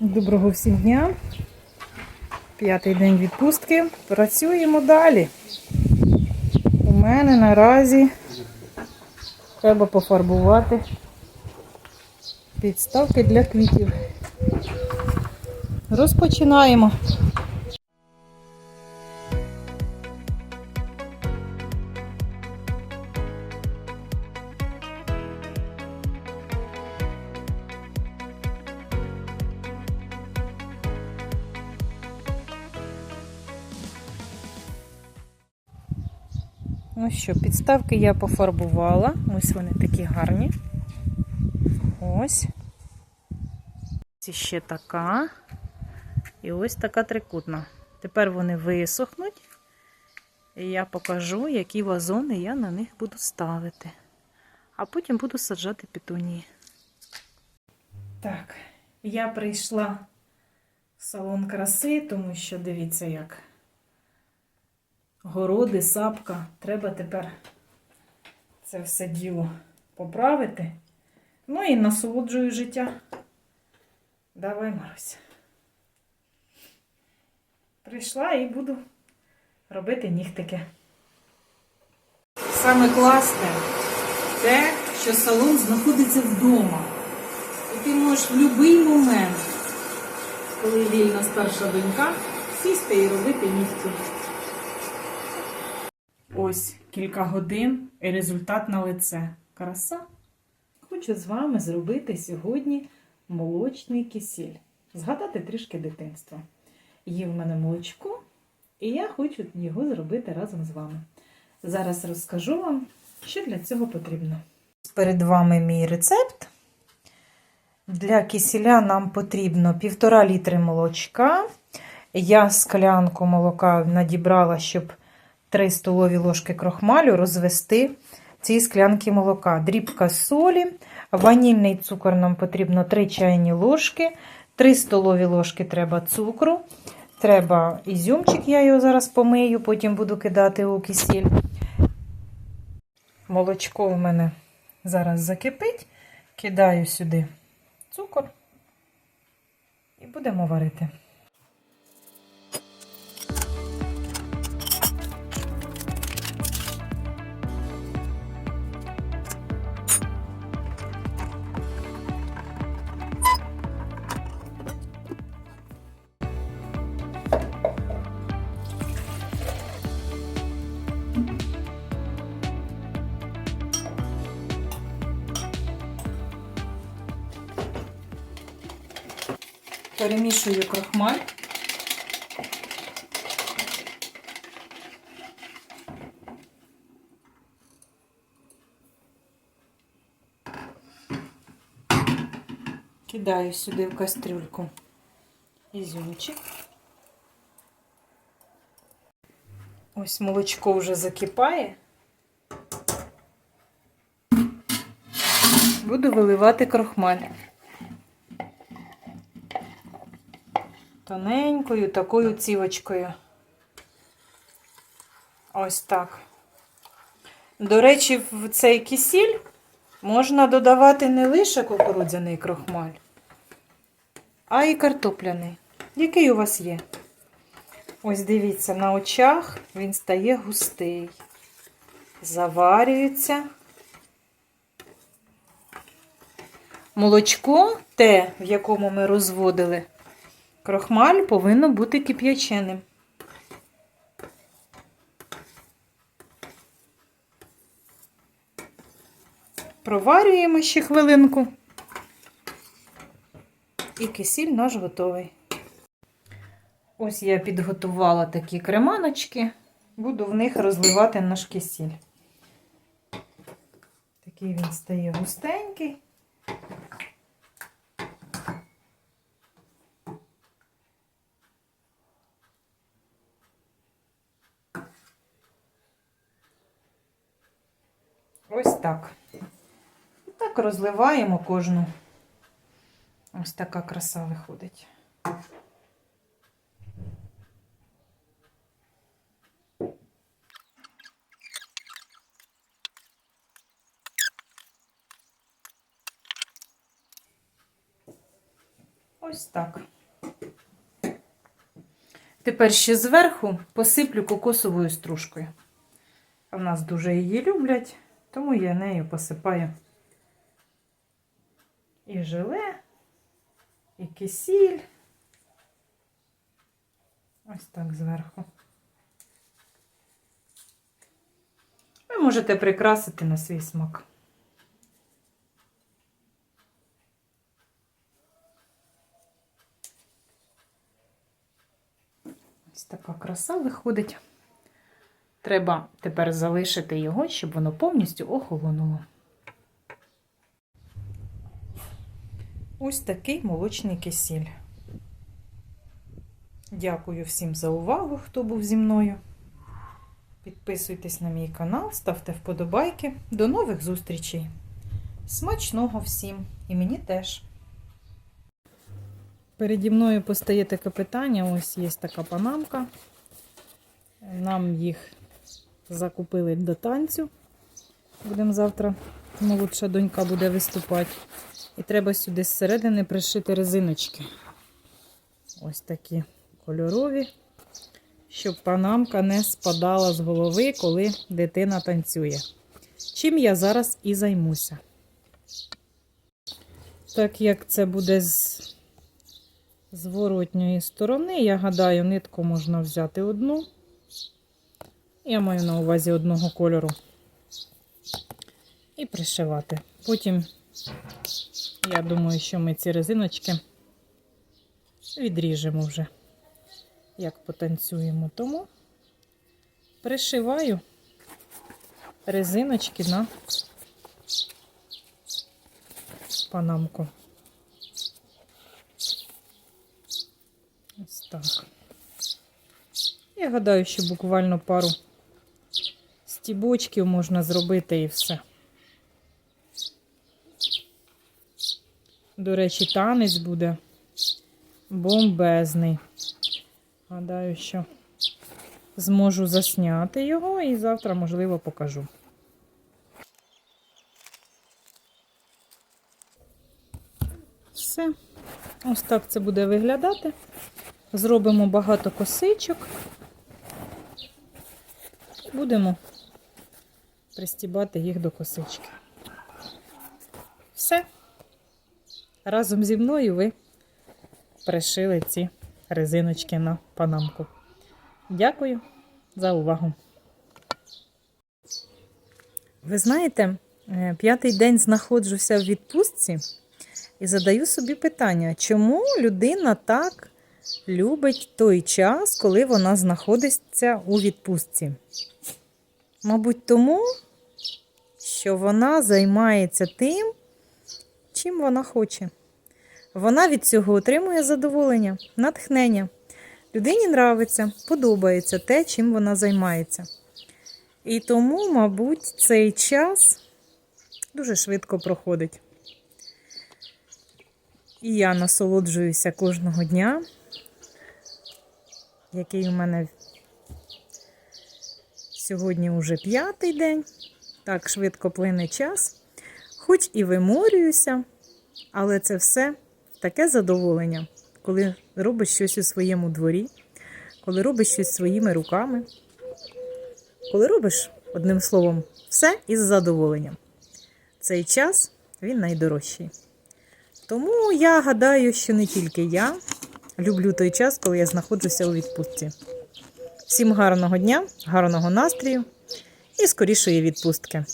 Доброго всім дня. П'ятий день відпустки. Працюємо далі. У мене наразі треба пофарбувати підставки для квітів. Розпочинаємо. Ну що, підставки я пофарбувала. Ось вони такі гарні. Ось. Ось ще така. І ось така трикутна. Тепер вони висохнуть. І я покажу, які вазони я на них буду ставити. А потім буду саджати петунії. Так, я прийшла в салон краси, тому що дивіться, як городи, сапка. Треба тепер це все діло поправити. Ну і насолоджую життя. Давай, Маруся. Прийшла і буду робити нігтики. Саме класне те, що салон знаходиться вдома. І ти можеш в будь-який момент, коли вільна старша донька, сісти і робити нігті. Ось кілька годин і результат на лице. Краса. Хочу з вами зробити сьогодні молочний кисіль. Згадати трішки дитинства. Є в мене молочко, і я хочу його зробити разом з вами. Зараз розкажу вам, що для цього потрібно. Перед вами мій рецепт. Для кисіля нам потрібно 1,5 літри молочка. Я склянку молока надібрала, щоб 3 столові ложки крохмалю розвести ці склянки молока. Дрібка солі, ванільний цукор нам потрібно 3 чайні ложки, 3 столові ложки треба цукру. Треба ізюмчик, я його зараз помию, потім буду кидати у кисіль. Молочко в мене зараз закипить. Кидаю сюди цукор і будемо варити. Перемішую крохмаль. Кидаю сюди в кастрюльку ізюмчик. Ось молочко вже закипає. Буду виливати крохмаль. Тоненькою такою цівочкою. Ось так. До речі, в цей кисіль можна додавати не лише кукурудзяний крохмаль, а й картопляний. Який у вас є? Ось дивіться, на очах він стає густий. Заварюється. Молочко, те, в якому ми розводили, крохмаль повинно бути кип'яченим. Проварюємо ще хвилинку. І кисіль наш готовий. Ось я підготувала такі креманочки, буду в них розливати наш кисіль. Такий він стає густенький. Ось так. І так розливаємо кожну. Ось така краса виходить. Ось так. Тепер ще зверху посиплю кокосовою стружкою. В нас дуже її люблять, тому я нею посипаю і желе, і кисіль. Ось так зверху. Ви можете прикрасити на свій смак. Ось така краса виходить. Треба тепер залишити його, щоб воно повністю охолонуло. Ось такий молочний кисіль. Дякую всім за увагу, хто був зі мною. Підписуйтесь на мій канал, ставте вподобайки. До нових зустрічей. Смачного всім! І мені теж. Переді мною постає таке питання: ось є така панамка. Нам їх закупили до танцю. Будемо завтра, молодша донька буде виступати. І треба сюди зсередини пришити резиночки. Ось такі кольорові, щоб панамка не спадала з голови, коли дитина танцює. Чим я зараз і займуся. Так як це буде з зворотньої сторони, я гадаю, нитку можна взяти одну. Я маю на увазі одного кольору. І пришивати. Потім, я думаю, що ми ці резиночки відріжемо вже, як потанцюємо. Тому пришиваю резиночки на панамку. Ось так. Я гадаю, що буквально пару стібочків можна зробити і все. До речі, танець буде бомбезний. Гадаю, що зможу засняти його і завтра, можливо, покажу. Все. Ось так це буде виглядати. Зробимо багато косичок. Будемо пристібати їх до косички. Все. Разом зі мною ви пришили ці резиночки на панамку. Дякую за увагу. Ви знаєте, е, п'ятий день знаходжуся в відпустці і задаю собі питання, чому людина так любить той час, коли вона знаходиться у відпустці? Мабуть, тому, що вона займається тим, чим вона хоче. Вона від цього отримує задоволення, натхнення. Людині нравиться, подобається те, чим вона займається. І тому, мабуть, цей час дуже швидко проходить. І я насолоджуюся кожного дня, який у мене сьогодні вже п'ятий день. Так швидко плине час. Хоч і виморююся, але це все таке задоволення, коли робиш щось у своєму дворі, коли робиш щось своїми руками, коли робиш, одним словом, все із задоволенням. Цей час він найдорожчий. Тому я гадаю, що не тільки я люблю той час, коли я знаходжуся у відпустці. Всім гарного дня, гарного настрію і скорішої відпустки.